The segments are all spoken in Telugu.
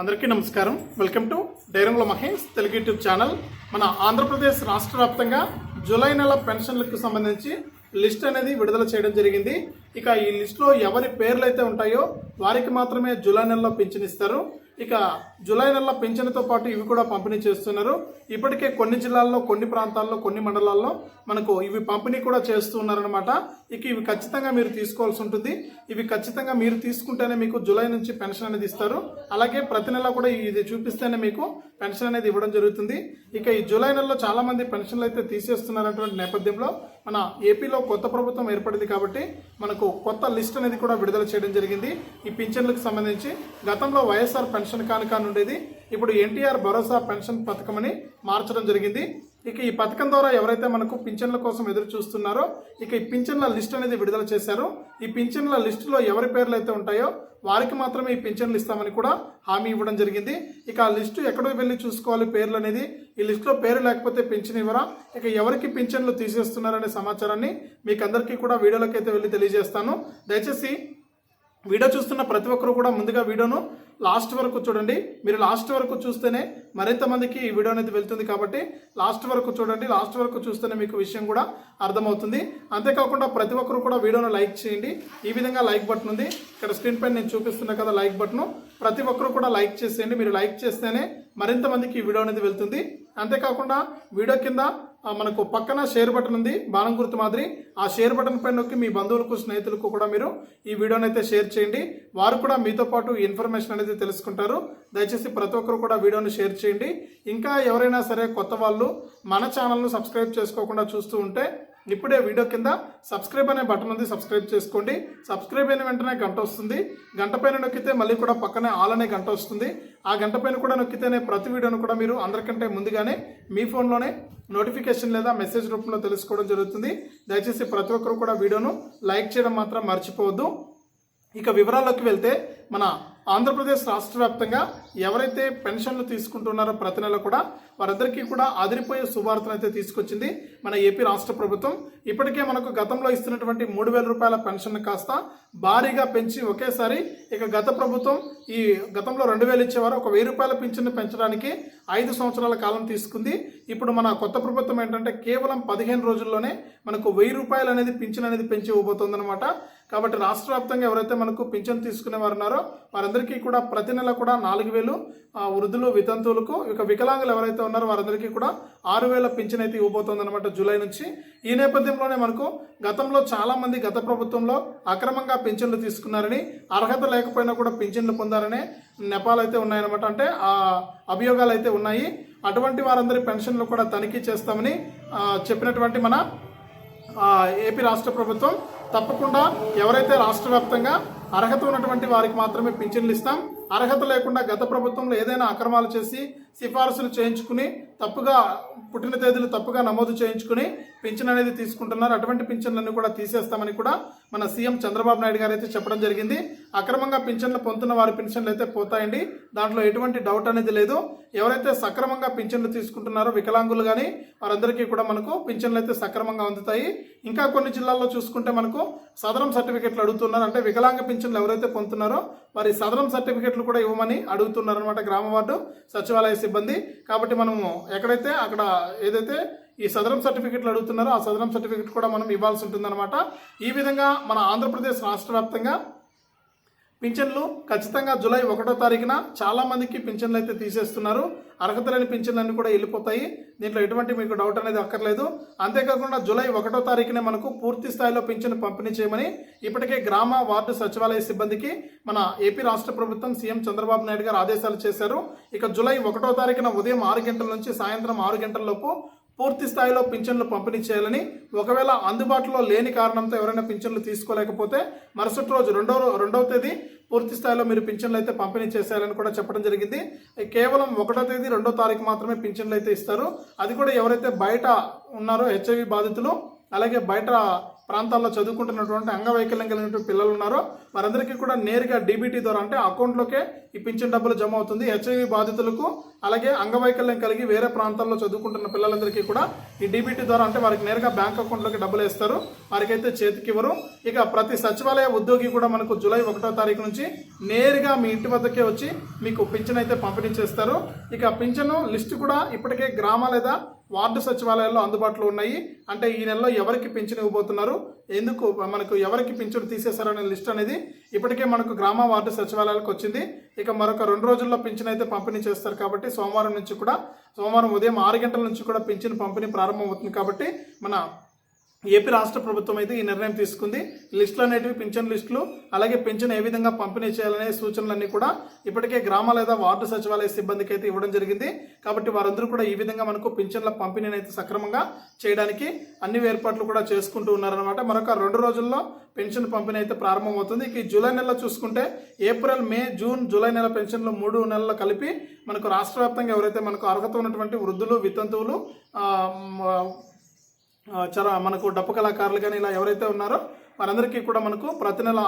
అందరికీ నమస్కారం. Welcome to డైరంగుల Mahesh Telugu YouTube channel. మన ఆంధ్రప్రదేశ్ రాష్ట్ర వ్యాప్తంగా జూలై నెల పెన్షన్లకు సంబంధించి లిస్ట్ అనేది విడుదల చేయడం జరిగింది. ఇక ఈ లిస్టులో ఎవరి పేర్లు అయితే ఉంటాయో వారికి మాత్రమే జూలై నెలలో పింఛన్ ఇస్తారు. ఇక జూలై నెలలో పింఛన్తో పాటు ఇవి కూడా పంపిణీ చేస్తున్నారు. ఇప్పటికే కొన్ని జిల్లాల్లో కొన్ని ప్రాంతాల్లో కొన్ని మండలాల్లో మనకు ఇవి పంపిణీ కూడా చేస్తూ ఉన్నారనమాట ఇక ఇవి ఖచ్చితంగా మీరు తీసుకోవాల్సి ఉంటుంది. ఇవి ఖచ్చితంగా మీరు తీసుకుంటేనే మీకు జూలై నుంచి పెన్షన్ అనేది ఇస్తారు. అలాగే ప్రతి నెల కూడా ఇది చూపిస్తేనే మీకు పెన్షన్ అనేది ఇవ్వడం జరుగుతుంది. ఇక ఈ జూలై నెలలో చాలామంది పెన్షన్లు అయితే తీసేస్తున్నారన్నటువంటి నేపథ్యంలో మన ఏపీలో కొత్త ప్రభుత్వం ఏర్పడింది కాబట్టి మనకు కొత్త లిస్ట్ అనేది కూడా విడుదల చేయడం జరిగింది. ఈ పింఛన్లకు సంబంధించి గతంలో వైఎస్ఆర్ పెన్షన్ కానుక ఉండేది. ఇప్పుడు ఎన్టీఆర్ భరోసా పెన్షన్ పథకం అని మార్చడం జరిగింది. ఇక ఈ పథకం ద్వారా ఎవరైతే మనకు పింఛన్ల కోసం ఎదురు చూస్తున్నారో ఇక ఈ పింఛన్ల లిస్ట్ అనేది విడుదల చేశారు. ఈ పింఛన్ల లిస్టులో ఎవరి పేర్లు అయితే ఉంటాయో వారికి మాత్రమే ఈ పింఛన్లు ఇస్తామని కూడా హామీ ఇవ్వడం జరిగింది. ఇక ఆ లిస్టు ఎక్కడో వెళ్ళి చూసుకోవాలి పేర్లు అనేది. ఈ లిస్టులో పేరు లేకపోతే పింఛన్ ఇవ్వరా? ఇక ఎవరికి పింఛన్లు తీసేస్తున్నారనే సమాచారాన్ని మీకు అందరికీ కూడా వీడియోలోకి అయితే వెళ్ళి తెలియజేస్తాను. దయచేసి వీడియో చూస్తున్న ప్రతి ఒక్కరు కూడా ముందుగా వీడియోను లాస్ట్ వరకు చూడండి. మీరు లాస్ట్ వరకు చూస్తేనే మరింత మందికి ఈ వీడియో అనేది వెళ్తుంది కాబట్టి లాస్ట్ వరకు చూడండి. లాస్ట్ వరకు చూస్తేనే మీకు విషయం కూడా అర్థమవుతుంది. అంతేకాకుండా ప్రతి ఒక్కరు కూడా వీడియోను లైక్ చేయండి. ఈ విధంగా లైక్ బటన్ ఉంది. ఇక్కడ స్క్రీన్ పైన నేను చూపిస్తున్నా కదా లైక్ బటన్. ప్రతి ఒక్కరు కూడా లైక్ చేసేయండి. మీరు లైక్ చేస్తేనే మరింత మందికి ఈ వీడియో అనేది వెళ్తుంది. అంతేకాకుండా వీడియో కింద మనకు పక్కన షేర్ బటన్ ఉంది బాణం గుర్తు మాదిరి. ఆ షేర్ బటన్ పైన నొక్కి మీ బంధువులకు స్నేహితులకు కూడా మీరు ఈ వీడియోని అయితే షేర్ చేయండి. వారు కూడా మీతో పాటు ఇన్ఫర్మేషన్ అనేది తెలుసుకుంటారు. దయచేసి ప్రతి ఒక్కరు కూడా వీడియోని షేర్ చేయండి. ఇంకా ఎవరైనా సరే కొత్త వాళ్ళు మన ఛానల్ను సబ్స్క్రైబ్ చేసుకోకుండా చూస్తూ ఉంటే ఇప్పుడే వీడియో కింద సబ్స్క్రైబ్ అనే బటన్ ఉంది సబ్స్క్రైబ్ చేసుకోండి. సబ్స్క్రైబ్ అయిన వెంటనే గంట వస్తుంది. గంట పైన నొక్కితే మళ్ళీ కూడా పక్కనే ఆల్ అనే గంట వస్తుంది. ఆ గంట పైన కూడా నొక్కితేనే ప్రతి వీడియోను కూడా మీరు అందరికంటే ముందుగానే మీ ఫోన్లోనే నోటిఫికేషన్ లేదా మెసేజ్ రూపంలో తెలుసుకోవడం జరుగుతుంది. దయచేసి ప్రతి ఒక్కరు కూడా వీడియోను లైక్ చేయడం మాత్రం మర్చిపోవద్దు. ఇక వివరాల్లోకి వెళ్తే మన ఆంధ్రప్రదేశ్ రాష్ట్ర వ్యాప్తంగా ఎవరైతే పెన్షన్లు తీసుకుంటున్నారో ప్రతి నెల కూడా వారందరికీ కూడా అదిరిపోయే శుభార్తను అయితే తీసుకొచ్చింది మన ఏపీ రాష్ట్ర ప్రభుత్వం. ఇప్పటికే మనకు గతంలో ఇస్తున్నటువంటి మూడు వేల రూపాయల పెన్షన్ కాస్త భారీగా పెంచి ఒకేసారి ఇక గత ప్రభుత్వం ఈ గతంలో రెండు వేలు ఇచ్చేవారు ఒక వెయ్యి రూపాయల పింఛన్ను పెంచడానికి ఐదు సంవత్సరాల కాలం తీసుకుంది. ఇప్పుడు మన కొత్త ప్రభుత్వం ఏంటంటే కేవలం పదిహేను రోజుల్లోనే మనకు వెయ్యి రూపాయలు అనేది పింఛన్ అనేది పెంచి ఇవ్వబోతుందన్నమాట. కాబట్టి రాష్ట్ర వ్యాప్తంగా ఎవరైతే మనకు పింఛన్ తీసుకునే వారు ఉన్నారో వారందరికీ కూడా ప్రతి నెల కూడా నాలుగు వేలు ఆ, వృద్ధులు వితంతువులకు ఇక వికలాంగులు ఎవరైతే ఉన్నారో వారందరికీ కూడా ఆరు వేల పింఛన్ అయితే ఇవ్వబోతుంది అనమాట జూలై నుంచి. ఈ నేపథ్యంలోనే మనకు గతంలో చాలామంది గత ప్రభుత్వంలో అక్రమంగా పింఛన్లు తీసుకున్నారని అర్హత లేకపోయినా కూడా పింఛన్లు పొందారనే నెపాలు అయితే ఉన్నాయన్నమాట. అంటే ఆ అభియోగాలు అయితే ఉన్నాయి. అటువంటి వారందరి పెన్షన్లు కూడా తనిఖీ చేస్తామని చెప్పినటువంటి మన ఏపీ రాష్ట్ర ప్రభుత్వం తప్పకుండా ఎవరైతే రాష్ట్ర వ్యాప్తంగా అర్హత ఉన్నటువంటి వారికి మాత్రమే పింఛన్లు ఇస్తాం. అర్హత లేకుండా గత ప్రభుత్వంలో ఏదైనా అక్రమాలు చేసి సిఫార్సులు చేయించుకుని తప్పుగా పుట్టిన తేదీలు తప్పుగా నమోదు చేయించుకుని పింఛన్ అనేది తీసుకుంటున్నారు. అటువంటి పింఛన్లన్నీ కూడా తీసేస్తామని కూడా మన సీఎం చంద్రబాబు నాయుడు గారు అయితే చెప్పడం జరిగింది. అక్రమంగా పింఛన్లు పొందుతున్న వారి పింఛన్లు అయితే పోతాయండి. దాంట్లో ఎటువంటి డౌట్ అనేది లేదు. ఎవరైతే సక్రమంగా పింఛన్లు తీసుకుంటున్నారో వికలాంగులు కానీ వారందరికీ కూడా మనకు పింఛన్లు అయితే సక్రమంగా అందుతాయి. ఇంకా కొన్ని జిల్లాల్లో చూసుకుంటే మనకు సదరం సర్టిఫికెట్లు అడుగుతున్నారు. అంటే వికలాంగ పింఛన్లు ఎవరైతే పొందుతున్నారో మరి సదరం సర్టిఫికెట్లు కూడా ఇవ్వమని అడుగుతున్నారు అనమాట గ్రామ వార్డు సచివాలయ సిబ్బంది. కాబట్టి మనము ఎక్కడైతే అక్కడ ఏదైతే ఈ సదరం సర్టిఫికెట్లు అడుగుతున్నారో ఆ సదరం సర్టిఫికెట్ కూడా మనం ఇవ్వాల్సి ఉంటుందన్నమాట. ఈ విధంగా మన ఆంధ్రప్రదేశ్ రాష్ట్ర వ్యాప్తంగా పింఛన్లు ఖచ్చితంగా జూలై ఒకటో తారీఖున చాలామందికి పింఛన్లు అయితే తీసేస్తున్నారు. అర్హత లేని పింఛన్లు కూడా వెళ్ళిపోతాయి. దీంట్లో ఎటువంటి మీకు డౌట్ అనేది అక్కర్లేదు. అంతేకాకుండా జూలై ఒకటో తారీఖునే మనకు పూర్తి స్థాయిలో పింఛన్ పంపిణీ చేయమని ఇప్పటికే గ్రామ వార్డు సచివాలయ సిబ్బందికి మన ఏపీ రాష్ట్ర ప్రభుత్వం సీఎం చంద్రబాబు నాయుడు గారు ఆదేశాలు చేశారు. ఇక జూలై ఒకటో తారీఖున ఉదయం ఆరు గంటల నుంచి సాయంత్రం ఆరు గంటల లోపు పూర్తి స్థాయిలో పింఛన్లు పంపిణీ చేయాలని ఒకవేళ అందుబాటులో లేని కారణంతో ఎవరైనా పింఛన్లు తీసుకోలేకపోతే మరుసటి రోజు రెండో రెండవ తేదీ పూర్తి స్థాయిలో మీరు పింఛన్లు అయితే పంపిణీ చేసేయాలని కూడా చెప్పడం జరిగింది. కేవలం ఒకటో తేదీ రెండో తారీఖు మాత్రమే పింఛన్లు అయితే ఇస్తారు. అది కూడా ఎవరైతే బయట ఉన్నారో హెచ్ఐవి బాధితులు అలాగే బయట ప్రాంతాల్లో చదువుకుంటున్నటువంటి అంగవైకల్యం కలిగినటువంటి పిల్లలు ఉన్నారో వారందరికీ కూడా నేరుగా డీబీటీ ద్వారా అంటే అకౌంట్లోకే ఈ పింఛన్ డబ్బులు జమ అవుతుంది. హెచ్ఐవి బాధితులకు అలాగే అంగవైకల్యం కలిగి వేరే ప్రాంతాల్లో చదువుకుంటున్న పిల్లలందరికీ కూడా ఈ డీబీటీ ద్వారా అంటే వారికి నేరుగా బ్యాంక్ అకౌంట్లోకి డబ్బులు వేస్తారు. వారికైతే చేతికి ఇవ్వరు. ఇక ప్రతి సచివాలయ ఉద్యోగి కూడా మనకు జూలై ఒకటో తారీఖు నుంచి నేరుగా మీ ఇంటి వద్దకే వచ్చి మీకు పింఛన్ అయితే పంపిణీ చేస్తారు. ఇక పింఛను లిస్ట్ కూడా ఇప్పటికే గ్రామ లేదా వార్డు సచివాలయాల్లో అందుబాటులో ఉన్నాయి. అంటే ఈ నెలలో ఎవరికి పింఛను ఇవ్వబోతున్నారు? ఎందుకు మనకు ఎవరికి పింఛను తీసేశారనే లిస్ట్ అనేది ఇప్పటికే మనకు గ్రామ వార్డు సచివాలయాలకు వచ్చింది. ఇక మరొక రెండు రోజుల్లో పింఛన్ అయితే పంపిణీ చేస్తారు కాబట్టి సోమవారం నుంచి కూడా సోమవారం ఉదయం ఆరు గంటల నుంచి కూడా పింఛన్ పంపిణీ ప్రారంభమవుతుంది కాబట్టి మన ఏపీ రాష్ట్ర ప్రభుత్వం అయితే ఈ నిర్ణయం తీసుకుంది. లిస్టులు అనేటివి పింఛన్ లిస్టులు అలాగే పింఛన్ ఏ విధంగా పంపిణీ చేయాలనే సూచనలన్నీ కూడా ఇప్పటికే గ్రామ లేదా వార్డు సచివాలయ సిబ్బందికి అయితే ఇవ్వడం జరిగింది. కాబట్టి వారందరూ కూడా ఈ విధంగా మనకు పింఛన్ల పంపిణీని అయితే సక్రమంగా చేయడానికి అన్ని ఏర్పాట్లు కూడా చేసుకుంటూ ఉన్నారనమాట మరొక రెండు రోజుల్లో పెన్షన్ పంపిణీ అయితే ప్రారంభమవుతుంది. ఇక ఈ జూలై నెలలో చూసుకుంటే ఏప్రిల్ మే జూన్ జూలై నెల పెన్షన్లు మూడు నెలలు కలిపి మనకు రాష్ట్ర వ్యాప్తంగా ఎవరైతే మనకు అర్హత ఉన్నటువంటి వృద్ధులు వితంతువులు చాలా మనకు డప్పు కళాకారులు కానీ ఇలా ఎవరైతే ఉన్నారో వారందరికీ కూడా మనకు ప్రతి నెల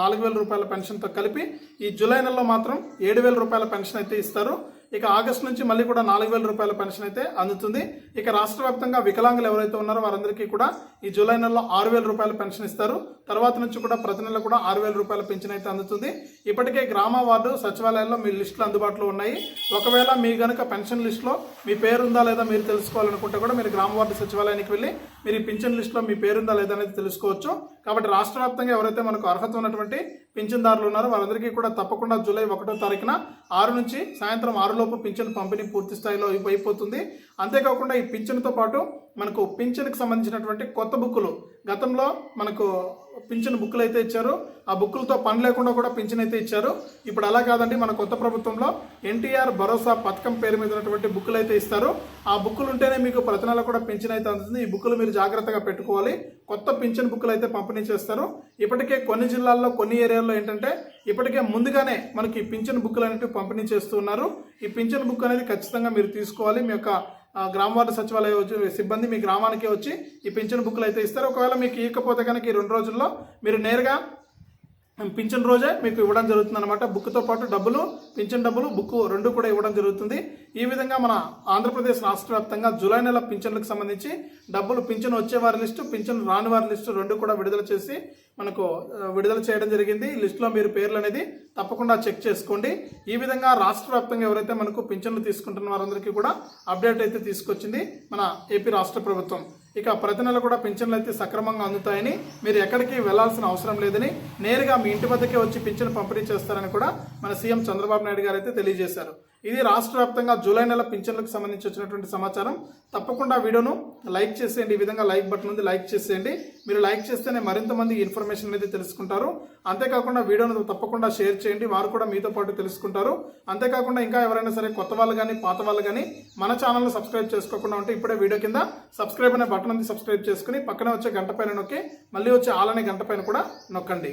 నాలుగు వేల రూపాయల పెన్షన్తో కలిపి ఈ జూలై నెలలో మాత్రం ఏడు వేల రూపాయల పెన్షన్ అయితే ఇస్తారు. ఇక ఆగస్టు నుంచి మళ్ళీ కూడా నాలుగు వేల రూపాయల పెన్షన్ అయితే అందుతుంది. ఇక రాష్ట్ర వ్యాప్తంగా వికలాంగులు ఎవరైతే ఉన్నారో వారందరికీ కూడా ఈ జూలై నెలలో ఆరు వేల రూపాయల పెన్షన్ ఇస్తారు. తర్వాత నుంచి కూడా ప్రతి నెల కూడా ఆరు వేల రూపాయల పెన్షన్ అయితే అందుతుంది. ఇప్పటికే గ్రామ వార్డు సచివాలయాల్లో మీ లిస్టులు అందుబాటులో ఉన్నాయి. ఒకవేళ మీ గనుక పెన్షన్ లిస్టులో మీ పేరు ఉందా లేదా మీరు తెలుసుకోవాలనుకుంటే కూడా మీరు గ్రామ వార్డు సచివాలయానికి వెళ్ళి మీరు ఈ పెన్షన్ లిస్టులో మీ పేరు ఉందా లేదా అనేది తెలుసుకోవచ్చు. కాబట్టి రాష్ట్ర వ్యాప్తంగా ఎవరైతే మనకు అర్హత ఉన్నటువంటి పింఛన్దారులు ఉన్నారో వారందరికీ కూడా తప్పకుండా జూలై ఒకటో తారీఖున ఆరు నుంచి సాయంత్రం ఆరులోపు పింఛన్ పంపిణీ పూర్తి స్థాయిలో అయిపోతుంది. అంతేకాకుండా ఈ పింఛన్తో పాటు మనకు పింఛన్కి సంబంధించినటువంటి కొత్త బుక్కులు గతంలో మనకు పింఛన్ బుక్కులు అయితే ఇచ్చారు. ఆ బుక్కులతో పని లేకుండా కూడా పింఛన్ అయితే ఇచ్చారు. ఇప్పుడు అలా కాదండి మన కొత్త ప్రభుత్వంలో ఎన్టీఆర్ భరోసా పథకం పేరు మీద ఉన్నటువంటి బుక్కులు అయితే ఇస్తారు. ఆ బుక్కులు ఉంటేనే మీకు ప్రతి నెల కూడా పింఛన్ అయితే అందుతుంది. ఈ బుక్కులు మీరు జాగ్రత్తగా పెట్టుకోవాలి. కొత్త పింఛన్ బుక్కులు అయితే పంపిణీ చేస్తారు. ఇప్పటికే కొన్ని జిల్లాల్లో కొన్ని ఏరియాల్లో ఏంటంటే ఇప్పటికే ముందుగానే మనకి పింఛన్ బుక్కులు అనేవి పంపిణీ చేస్తున్నారు ఈ పింఛన్ బుక్ అనేది ఖచ్చితంగా మీరు తీసుకోవాలి. మీ యొక్క గ్రామ వార్డు సచివాలయ సిబ్బంది మీ గ్రామానికి వచ్చి ఈ పింఛన్ బుక్లు అయితే ఇస్తారు. ఒకవేళ మీకు ఇవ్వకపోతే కనుక ఈ రెండు రోజుల్లో మీరు నేరుగా పింఛన్ రోజే మీకు ఇవ్వడం జరుగుతుంది అనమాట బుక్తో పాటు డబ్బులు పింఛన్ డబ్బులు బుక్ రెండు కూడా ఇవ్వడం జరుగుతుంది. ఈ విధంగా మన ఆంధ్రప్రదేశ్ రాష్ట్ర వ్యాప్తంగా జూలై నెల పింఛన్లకు సంబంధించి డబ్బులు పింఛన్ వచ్చే వారి లిస్టు పింఛన్ రాని వారి లిస్టు రెండు కూడా విడుదల చేసి మనకు విడుదల చేయడం జరిగింది. లిస్టులో మీరు పేర్లు అనేది తప్పకుండా చెక్ చేసుకోండి. ఈ విధంగా రాష్ట్ర వ్యాప్తంగా ఎవరైతే మనకు పింఛన్లు తీసుకుంటున్న వారందరికీ కూడా అప్డేట్ అయితే తీసుకొచ్చింది మన ఏపీ రాష్ట్ర ప్రభుత్వం. ఇక ప్రతి నెల కూడా పింఛన్లు అయితే సక్రమంగా అందుతాయని మీరు ఎక్కడికి వెళ్ళాల్సిన అవసరం లేదని నేరుగా మీ ఇంటి వద్దకే వచ్చి పింఛన్ పంపిణీ చేస్తారని కూడా మన సీఎం చంద్రబాబు నాయుడు గారు అయితే తెలియజేశారు. ఇది రాష్ట్ర వ్యాప్తంగా జూలై నెల పింఛన్లకు సంబంధించి వచ్చినటువంటి సమాచారం. తప్పకుండా వీడియోను లైక్ చేసేయండి. ఈ విధంగా లైక్ బటన్ ఉంది లైక్ చేసేయండి. మీరు లైక్ చేస్తేనే మరింత మంది ఇన్ఫర్మేషన్ అనేది తెలుసుకుంటారు. అంతేకాకుండా వీడియోను తప్పకుండా షేర్ చేయండి. వారు కూడా మీతో పాటు తెలుసుకుంటారు. అంతేకాకుండా ఇంకా ఎవరైనా సరే కొత్త వాళ్ళు కానీ పాత వాళ్ళు కానీ మన ఛానల్ను సబ్స్క్రైబ్ చేసుకోకుండా ఉంటే ఇప్పుడే వీడియో కింద సబ్స్క్రైబ్ అనే బటన్ ఉంది సబ్స్క్రైబ్ చేసుకుని పక్కన వచ్చే గంట పైన నొక్కి మళ్ళీ వచ్చే ఆలనే గంట పైన కూడా నొక్కండి.